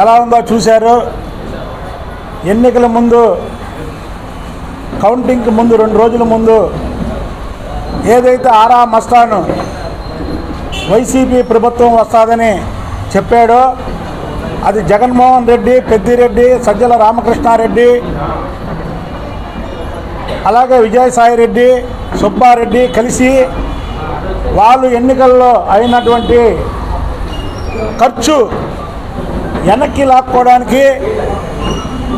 ఎలా ఉందో చూశారు. ఎన్నికల ముందు కౌంటింగ్కి ముందు రెండు రోజుల ముందు ఏదైతే ఆరా మస్తాను వైసీపీ ప్రభుత్వం వస్తుందని చెప్పాడో అది జగన్మోహన్ రెడ్డి పెద్దిరెడ్డి సజ్జల రామకృష్ణారెడ్డి అలాగే విజయసాయి రెడ్డి సుబ్బారెడ్డి కలిసి వాళ్ళు ఎన్నికల్లో అయినటువంటి ఖర్చు వెనక్కి లాక్కోవడానికి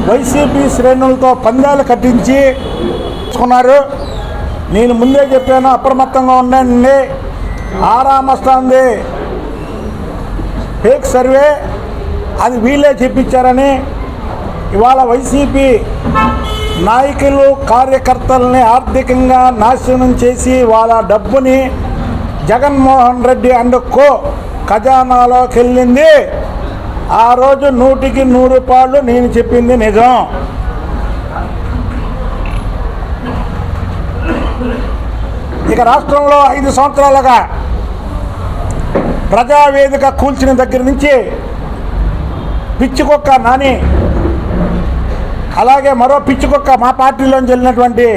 వైసీపీ శ్రేణులతో పందాలు కట్టించి తీసుకున్నారు. నేను ముందే చెప్పాను అప్రమత్తంగా ఉండండి. ఆరామస్తాంది ఫేక్ సర్వే అది వీళ్ళే చెప్పించారని ఇవాళ వైసీపీ నాయకులు కార్యకర్తల్ని ఆర్థికంగా నాశనం చేసి వాళ్ళ డబ్బుని జగన్మోహన్ రెడ్డి అండ్ కో ఖజానాలోకి వెళ్ళింది ఆ రోజు నూటికి నూరు రూపాయలు నేను చెప్పింది నిజం. ఇక రాష్ట్రంలో ఐదు సంవత్సరాలుగా ప్రజావేదిక కూల్చిన దగ్గర నుంచి పిచ్చికొక్క నాని అలాగే మరో పిచ్చికొక్క మా పార్టీలోంచి వెళ్ళినటువంటి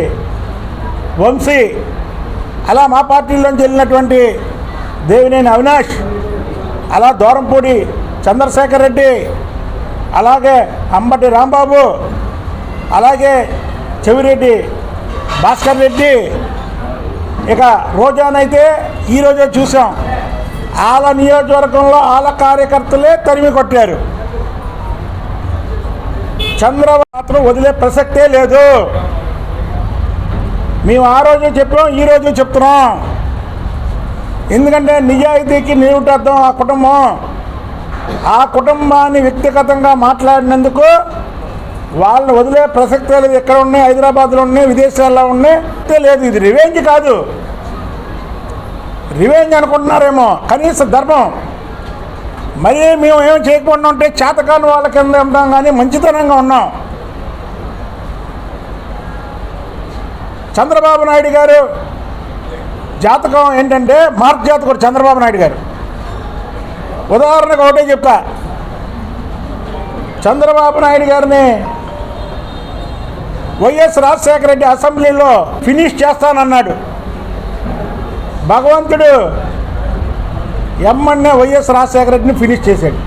వంశీ అలా మా పార్టీలోంచి వెళ్ళినటువంటి దేవినేని అవినాష్ అలా దూరంపూడి చంద్రశేఖర్ రెడ్డి అలాగే అంబటి రాంబాబు అలాగే చెవిరెడ్డి భాస్కర్ రెడ్డి. ఇక రోజానైతే ఈరోజే చూసాం. ఆల నియోజకవర్గంలో వాళ్ళ కార్యకర్తలే తరిమి కొట్టారు. చంద్రబాబు వదిలే ప్రసక్తే లేదు. మేము ఆ రోజు చెప్పాం ఈ రోజు చెప్తున్నాం. ఎందుకంటే నిజాయితీకి నీవుటర్థం ఆ కుటుంబం. ఆ కుటుంబాన్ని వ్యక్తిగతంగా మాట్లాడినందుకు వాళ్ళని వదిలే ప్రసక్తే లేదు ఎక్కడ ఉన్నాయి? హైదరాబాద్లో ఉన్నాయి? విదేశాల్లో ఉన్నాయి? లేదు ఇది రివెంజ్ కాదు. రివెంజ్ అనుకుంటున్నారేమో. కనీస ధర్మం. మరీ మేము ఏం చేయకుండా ఉంటే చేతకాని వాళ్ళ కింద ఉంటాం కానీ మంచితనంగా ఉన్నాం. చంద్రబాబు నాయుడు గారు జాతకం ఏంటంటే మార్క్ జాతకుడు చంద్రబాబు నాయుడు గారు. ఉదాహరణకు ఒకటే చెప్తా చంద్రబాబు నాయుడు గారిని వైఎస్ రాజశేఖర రెడ్డి అసెంబ్లీలో ఫినిష్ చేస్తానన్నాడు. భగవంతుడు ఎమ్మన్నే వైఎస్ రాజశేఖర రెడ్డిని ఫినిష్ చేశాడు.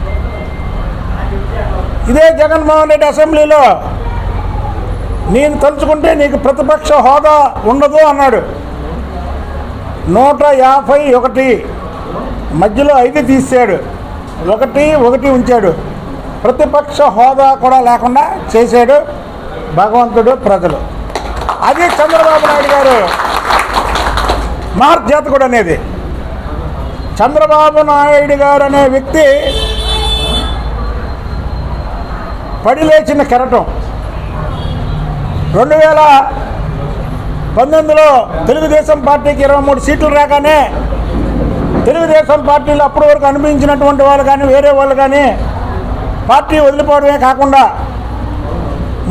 ఇదే జగన్మోహన్ రెడ్డి అసెంబ్లీలో నేను తలుచుకుంటే నీకు ప్రతిపక్ష హోదా ఉండదు అన్నాడు. నూట యాభై ఒకటి మధ్యలో ఐదు తీసాడు ఒకటి ఒకటి ఉంచాడు. ప్రతిపక్ష హోదా కూడా లేకుండా చేశాడు భగవంతుడు ప్రజలు. అది చంద్రబాబు నాయుడు గారు మహర్జాతకుడు అనేది. చంద్రబాబు నాయుడు గారు అనే వ్యక్తి పడిలేచిన కెరటం. రెండు వేల పంతొమ్మిదిలో తెలుగుదేశం పార్టీకి ఇరవై మూడు సీట్లు రాగానే తెలుగుదేశం పార్టీలో అప్పటి వరకు అనిపించినటువంటి వాళ్ళు కానీ వేరే వాళ్ళు కానీ పార్టీ వదిలిపోవడమే కాకుండా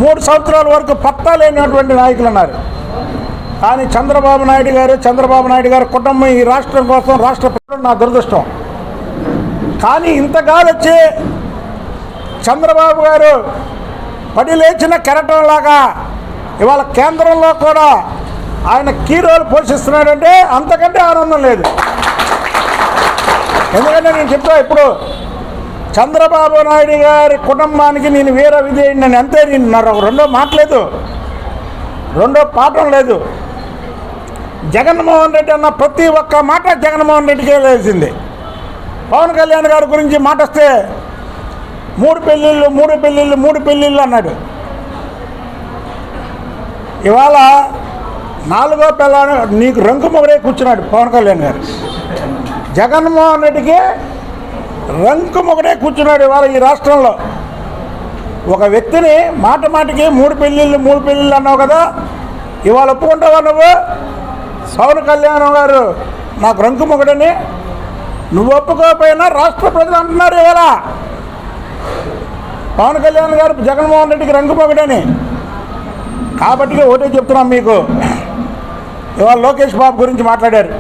మూడు సంవత్సరాల వరకు పత్తా లేనటువంటి నాయకులు ఉన్నారు. కానీ చంద్రబాబు నాయుడు గారు చంద్రబాబు నాయుడు గారు కుటుంబం ఈ రాష్ట్రం కోసం రాష్ట్ర ప్రజలు నా దురదృష్టం. కానీ ఇంతకాలొచ్చి చంద్రబాబు గారు పడి లేచిన కెరటంలాగా ఇవాళ కేంద్రంలో కూడా ఆయన కీ రోల్ పోషిస్తున్నాడంటే అంతకంటే ఆనందం లేదు. ఎందుకంటే నేను చెప్తా ఇప్పుడు చంద్రబాబు నాయుడు గారి కుటుంబానికి నేను వేరే విధి నేను అంతే నేను రెండో మాట్లేదు రెండో పాఠం లేదు. జగన్మోహన్ రెడ్డి అన్న ప్రతి ఒక్క మాట జగన్మోహన్ రెడ్డికే వేసింది పవన్ కళ్యాణ్ గారి గురించి మాట వస్తే మూడు పెళ్ళిళ్ళు మూడు పెళ్ళిళ్ళు మూడు పెళ్ళిళ్ళు అన్నాడు. ఇవాళ నాలుగో పిల్ల నీకు రంకు మొగడే కూర్చున్నాడు పవన్ కళ్యాణ్ గారు. జగన్మోహన్ రెడ్డికి రంకు మొగడే కూర్చున్నాడు ఇవాళ ఈ రాష్ట్రంలో. ఒక వ్యక్తిని మాట మాటికి మూడు పెళ్ళిళ్ళు మూడు పెళ్ళిళ్ళు అన్నావు కదా ఇవాళ ఒప్పుకుంటావా నువ్వు? పవన్ కళ్యాణ్ గారు నాకు రంకు మొగడని నువ్వు ఒప్పుకోకపోయినా రాష్ట్ర ప్రజలు అంటున్నారు ఇవాళ. పవన్ కళ్యాణ్ గారు జగన్మోహన్ రెడ్డికి రంగు మొగడని కాబట్టి ఒకటే చెప్తున్నాం మీకు. ఇవాళ లోకేష్ బాబు గురించి మాట్లాడారు.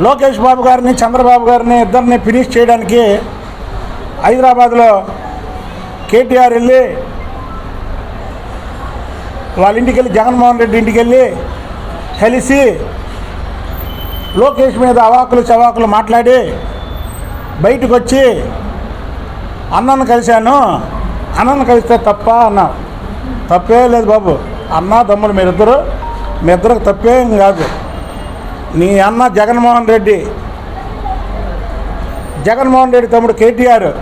లోకేష్ బాబు గారిని చంద్రబాబు గారిని ఇద్దరిని ఫినిష్ చేయడానికి హైదరాబాద్లో కేటీఆర్ వెళ్ళి వాళ్ళ ఇంటికి వెళ్ళి జగన్మోహన్ రెడ్డి ఇంటికి వెళ్ళి కలిసి లోకేష్ మీద అవాకులు చవాకులు మాట్లాడి బయటకు వచ్చి అన్నను కలిశాను అన్నను కలిస్తే తప్ప? అన్నా. తప్పే లేదు బాబు. అన్న తమ్ముడు మీరిద్దరు మీ ఇద్దరికి తప్పేం కాదు. నీ అన్న జగన్మోహన్ రెడ్డి. జగన్మోహన్ రెడ్డి తమ్ముడు కేటీఆర్.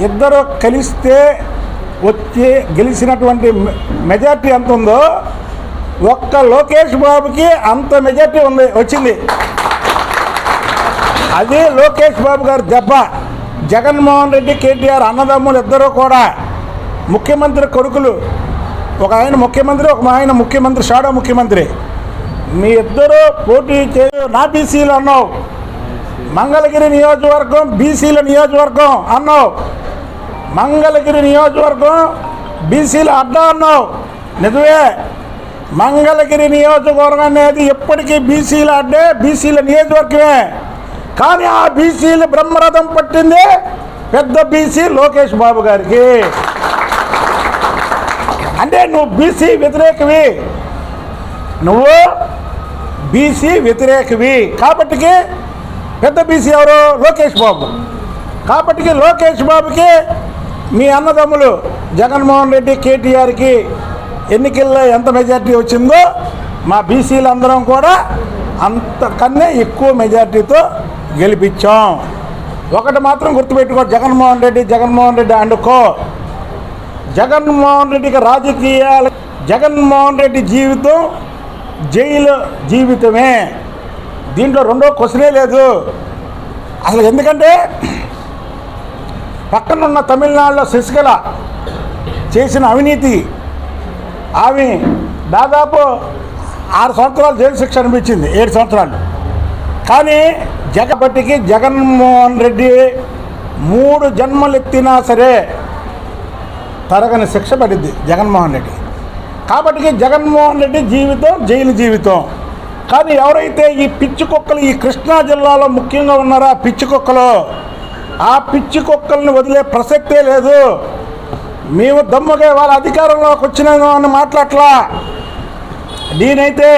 ఇద్దరు కలిస్తే వచ్చి గెలిచినటువంటి మె- మెజార్టీ ఎంత ఉందో ఒక్క లోకేష్ బాబుకి అంత మెజార్టీ ఉంది వచ్చింది. అది లోకేష్ బాబు గారు దెబ్బ. జగన్మోహన్ రెడ్డి కేటీఆర్ అన్నదమ్ములు ఇద్దరు కూడా ముఖ్యమంత్రి కొడుకులు. ఒక ఆయన ముఖ్యమంత్రి ఒక ఆయన ముఖ్యమంత్రి షాడో ముఖ్యమంత్రి. మీ ఇద్దరు పోటీ చే నా బీసీలు అన్నావు. మంగళగిరి నియోజకవర్గం బీసీల నియోజకవర్గం అన్నావు. మంగళగిరి నియోజకవర్గం బీసీల అడ్డా అన్నావు. నిజమే. మంగళగిరి నియోజకవర్గం అనేది ఎప్పటికీ బీసీల అడ్డే బీసీల నియోజకవర్గమే. కానీ ఆ బీసీలు బ్రహ్మరథం పట్టింది పెద్ద బీసీ లోకేష్ బాబు గారికి. అంటే నువ్వు బీసీ వ్యతిరేకవి. నువ్వు బీసీ వ్యతిరేకవి కాబట్టికి పెద్ద బీసీ ఎవరు? లోకేష్ బాబు. కాబట్టికి లోకేష్ బాబుకి మీ అన్నదమ్ములు జగన్మోహన్ రెడ్డి కేటీఆర్కి ఎన్నికల్లో ఎంత మెజార్టీ వచ్చిందో మా బీసీలు అందరం కూడా అంతకన్నా ఎక్కువ మెజార్టీతో గెలిపించాం. ఒకటి మాత్రం గుర్తుపెట్టుకో జగన్మోహన్ రెడ్డి జగన్మోహన్ రెడ్డి అండుకో జగన్మోహన్ రెడ్డికి రాజకీయాలు జగన్మోహన్ రెడ్డి జీవితం జైలు జీవితమే. దీంట్లో రెండో క్వశ్చనే లేదు. అసలు ఎందుకంటే పక్కనున్న తమిళనాడులో శశికళ చేసిన అవినీతి ఆమె దాదాపు ఆరు సంవత్సరాలు జైలు శిక్ష అనిపించింది ఏడు సంవత్సరాలు. కానీ జగపట్టికి జగన్మోహన్ రెడ్డి మూడు జన్మలెత్తినా సరే తరగని శిక్ష పడింది జగన్మోహన్ రెడ్డి. కాబట్టి జగన్మోహన్ రెడ్డి జీవితం జైలు జీవితం. కానీ ఎవరైతే ఈ పిచ్చి కుక్కలు ఈ కృష్ణా జిల్లాలో ముఖ్యంగా ఉన్నారో ఆ పిచ్చి కుక్కలు ఆ పిచ్చి కుక్కల్ని వదిలే ప్రసక్తే లేదు. మేము దమ్ముగా వాళ్ళ అధికారంలోకి వచ్చినాము అని మాట్లాడలా నేనైతే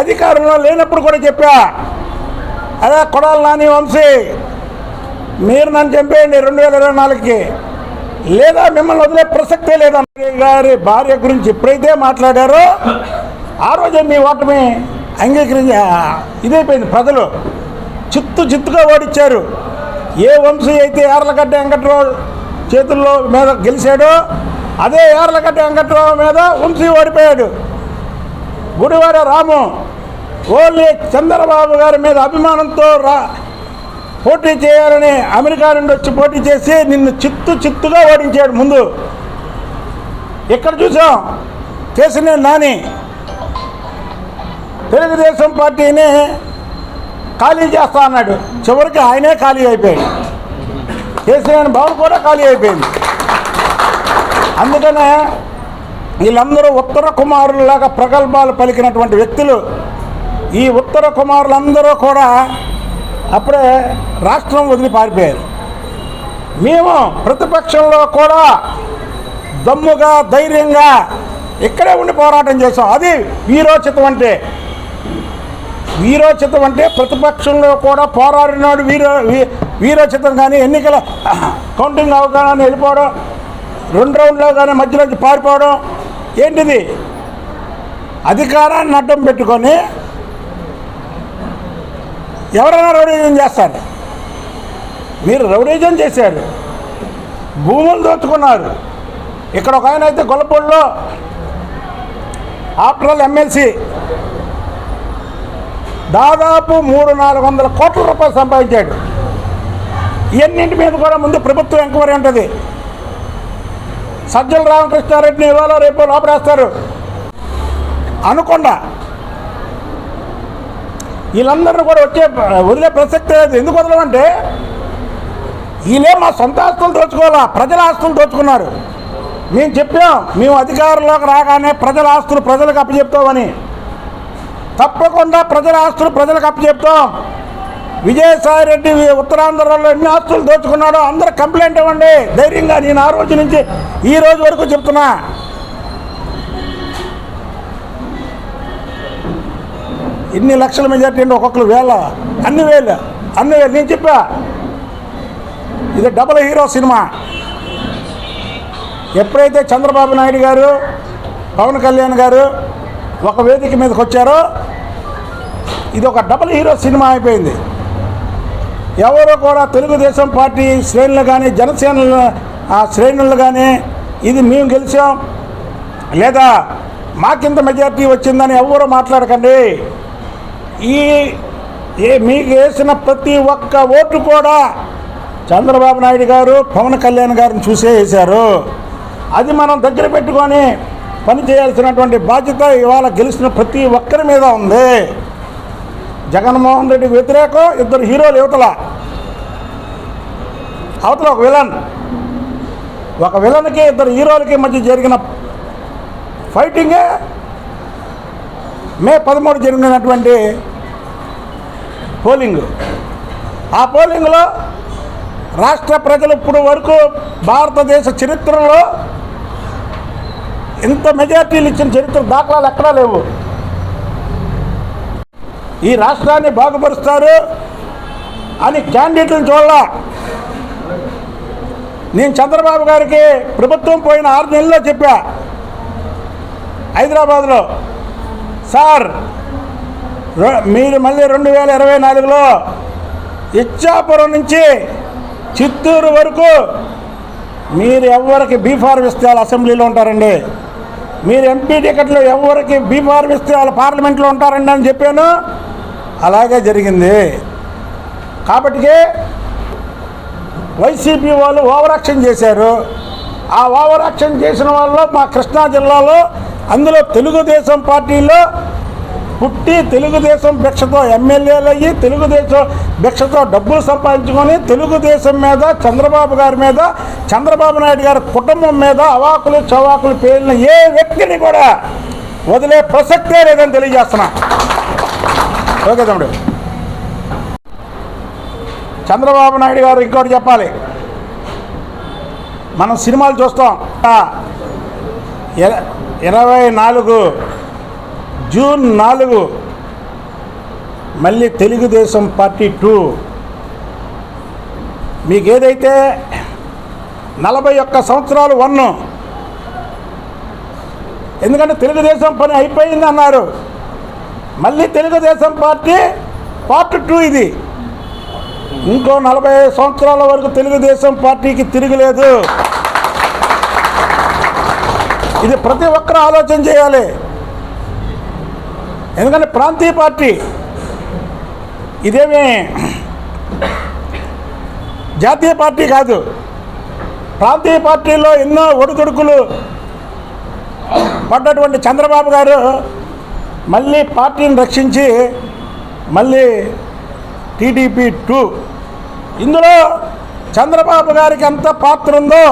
అధికారంలో లేనప్పుడు కూడా చెప్పా. అదే కొడాలి నాని వంశీ మీరు నన్ను చంపేయండి రెండు వేల ఇరవై నాలుగుకి. లేదా మిమ్మల్ని వదిలే ప్రసక్తే లేదా గారి భార్య గురించి ఎప్పుడైతే మాట్లాడారో ఆ రోజే మీ ఓటమి అంగీకరించి ఇదైపోయింది ప్రజలు. చిత్తు చిత్తుగా ఓడిచ్చారు. ఏ వంశీ అయితే ఏర్లగడ్డ వెంకట్రావు చేతుల్లో మీద గెలిచాడో అదే ఏర్లగడ్డ వెంకట్రావు మీద వంశీ ఓడిపోయాడు. గుడివాడ రాము ఓన్లీ చంద్రబాబు గారి మీద అభిమానంతో రా పోటీ చేయాలని అమెరికా నుండి వచ్చి పోటీ చేసి నిన్ను చిత్తు చిత్తుగా ఓడించాడు ముందు. ఎక్కడ చూసాం చేసిన నాని. తెలుగుదేశం పార్టీని ఖాళీ చేస్తా అన్నాడు. చివరికి ఆయనే ఖాళీ అయిపోయాడు. కేసీఆర్ భవన్ కూడా ఖాళీ అయిపోయింది. అందుకనే వీళ్ళందరూ ఉత్తర కుమారులాగా ప్రగల్భాలు పలికినటువంటి వ్యక్తులు ఈ ఉత్తర కుమారులందరూ కూడా అప్పుడే రాష్ట్రం వదిలి పారిపోయారు. మేము ప్రతిపక్షంలో కూడా దమ్ముగా ధైర్యంగా ఇక్కడే ఉండి పోరాటం చేసాం అది వీరోచితం అంటే. వీరోచితం అంటే ప్రతిపక్షంలో కూడా పోరాడినాడు వీరో వీ- వీరోచితం కానీ ఎన్నికల కౌంటింగ్ అవగానే వెళ్ళిపోవడం రెండు రౌండ్లో కానీ మధ్యలోంచి పారిపోవడం ఏంటిది? అధికారాన్ని అడ్డం పెట్టుకొని ఎవరైనా రౌడీజం చేస్తారు. మీరు రౌడీజం చేశారు. భూములు దోచుకున్నారు. ఇక్కడ ఒక ఆయన అయితే గొల్లపూడిలో ఆఫ్టర్ ఎమ్మెల్సీ దాదాపు మూడు నాలుగు వందల కోట్ల రూపాయలు సంపాదించాడు. ఇవన్నింటి మీద కూడా ముందు ప్రభుత్వం ఎంక్వైరీ ఉంటుంది. సజ్జల రామకృష్ణారెడ్డిని ఇవాళ రేపు లోపడేస్తారు అనుకుండా వీళ్ళందరినీ కూడా వచ్చే వదిలే ప్రసక్తి లేదు. ఎందుకు వదలమంటే వీళ్ళే మా సొంత ఆస్తులు దోచుకోవాలా? ప్రజల ఆస్తులు దోచుకున్నారు. మేము చెప్పాం మేము అధికారంలోకి రాగానే ప్రజల ఆస్తులు ప్రజలకు అప్పచెప్తామని. తప్పకుండా ప్రజల ఆస్తులు ప్రజలకు అప్పచెప్తాం. విజయసాయి రెడ్డి ఉత్తరాంధ్రలో ఎన్ని ఆస్తులు దోచుకున్నాడో అందరు కంప్లైంట్ ఇవ్వండి. ధైర్యంగా నేను ఆ రోజు నుంచి ఈ రోజు వరకు చెప్తున్నా. ఇన్ని లక్షల మెజార్టీ అంటే ఒక్కొక్కరు వేల అన్ని వేలు అన్ని వేలు. నేను చెప్పా ఇది డబుల్ హీరో సినిమా. ఎప్పుడైతే చంద్రబాబు నాయుడు గారు పవన్ కళ్యాణ్ గారు ఒక వేదిక మీదకి వచ్చారో ఇది ఒక డబుల్ హీరో సినిమా అయిపోయింది. ఎవరో కూడా తెలుగుదేశం పార్టీ శ్రేణులు కానీ జనసేన ఆ శ్రేణులు కానీ ఇది మేము గెలిచాం. లేదా మాకింత మెజార్టీ వచ్చిందని ఎవరు మాట్లాడకండి. ఈ ఏ మీకు వేసిన ప్రతి ఒక్క ఓటు కూడా చంద్రబాబు నాయుడు గారు పవన్ కళ్యాణ్ గారిని చూసే వేశారు. అది మనం దగ్గర పెట్టుకొని పని చేయాల్సినటువంటి బాధ్యత ఇవాళ గెలిచిన ప్రతి ఒక్కరి మీద ఉంది. జగన్మోహన్ రెడ్డి వ్యతిరేకం ఇద్దరు హీరోలు యువతల. అవతల ఒక విలన్. ఒక విలన్కి ఇద్దరు హీరోలకి మధ్య జరిగిన ఫైటింగే మే పదమూడు జరిగినటువంటి పోలింగ్. ఆ పోలింగ్లో రాష్ట్ర ప్రజలు ఇప్పుడు వరకు భారతదేశ చరిత్రలో ఇంత మెజార్టీలు ఇచ్చిన చరిత్ర దాఖలాలు ఎక్కడా లేవు. ఈ రాష్ట్రాన్ని బాగుపరుస్తారు అని క్యాండిడేట్లను చూడాల. నేను చంద్రబాబు గారికి ప్రభుత్వం పోయిన ఆరు నెలల్లో చెప్పా హైదరాబాద్లో సార్ మీరు మళ్ళీ రెండు వేల ఇరవై నాలుగులో ఇచ్చాపురం నుంచి చిత్తూరు వరకు మీరు ఎవరికి బీఫార్మ్ ఇస్తే వాళ్ళు అసెంబ్లీలో ఉంటారండి. మీరు ఎంపీ టికెట్లు ఎవరికి బీఫార్మ్ ఇస్తే వాళ్ళు పార్లమెంట్లో ఉంటారండి అని చెప్పాను. అలాగే జరిగింది. కాబట్టి వైసీపీ వాళ్ళు ఓవర్ యాక్షన్ చేశారు. ఆ ఓవర్ యాక్షన్ చేసిన వాళ్ళు మా కృష్ణా జిల్లాలో అందులో తెలుగుదేశం పార్టీలో పుట్టి తెలుగుదేశం భిక్షతో ఎమ్మెల్యేలు అయ్యి తెలుగుదేశం భిక్షతో డబ్బులు సంపాదించుకొని తెలుగుదేశం మీద చంద్రబాబు గారి మీద చంద్రబాబు నాయుడు గారి కుటుంబం మీద అవాకులు చవాకులు పేలిన ఏ వ్యక్తిని కూడా వదిలే ప్రసక్తే లేదని తెలియజేస్తున్నా. ఓకే తమ్ముడు. చంద్రబాబు నాయుడు గారు ఇంకోటి చెప్పాలి. మనం సినిమాలు చూస్తాం. ఇరవై నాలుగు జూన్ నాలుగు మళ్ళీ తెలుగుదేశం పార్టీ టూ. మీకు ఏదైతే నలభై ఒక్క సంవత్సరాలు వన్ ఎందుకంటే తెలుగుదేశం పని అయిపోయింది అన్నారు. మళ్ళీ తెలుగుదేశం పార్టీ పార్ట్ టూ ఇది. ఇంకో నలభై సంవత్సరాల వరకు తెలుగుదేశం పార్టీకి తిరగలేదు ఇది ప్రతి ఒక్కరూ ఆలోచన చేయాలి. ఎందుకంటే ప్రాంతీయ పార్టీ ఇదేమి జాతీయ పార్టీ కాదు. ప్రాంతీయ పార్టీలో ఎన్నో ఒడిదుడుకులు పడ్డటువంటి చంద్రబాబు గారు మళ్ళీ పార్టీని రక్షించి మళ్ళీ టీడీపీ టూ. ఇందులో చంద్రబాబు గారికి ఎంత పాత్ర ఉందో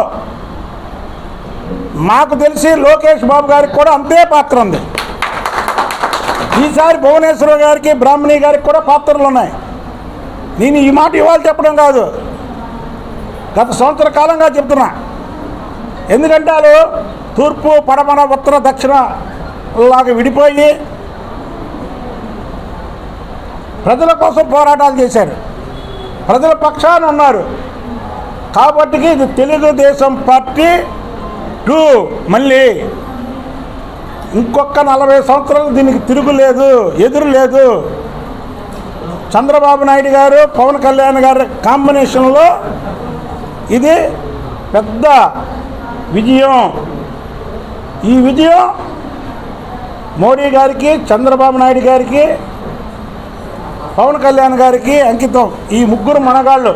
మాకు తెలిసి లోకేష్ బాబు గారికి కూడా అంతే పాత్ర ఉంది. ఈసారి భువనేశ్వర గారికి బ్రాహ్మణి గారికి కూడా పాత్రలు ఉన్నాయి నేను ఈ మాట ఇవాళ చెప్పడం కాదు. గత సంవత్సర కాలంగా చెప్తున్నా. ఎందుకంటే వాళ్ళు తూర్పు పడమర ఉత్తర దక్షిణ లాగా విడిపోయి ప్రజల కోసం పోరాటాలు చేశారు. ప్రజల పక్షాన ఉన్నారు. కాబట్టి ఇది తెలుగుదేశం పార్టీ టూ మళ్ళీ. ఇంకొక నలభై సంవత్సరాలు దీనికి తిరుగులేదు ఎదురు లేదు. చంద్రబాబు నాయుడు గారు పవన్ కళ్యాణ్ గారి కాంబినేషన్లో ఇది పెద్ద విజయం. ఈ విజయం మోడీ గారికి చంద్రబాబు నాయుడు గారికి పవన్ కళ్యాణ్ గారికి అంకితం. ఈ ముగ్గురు మనగాళ్ళు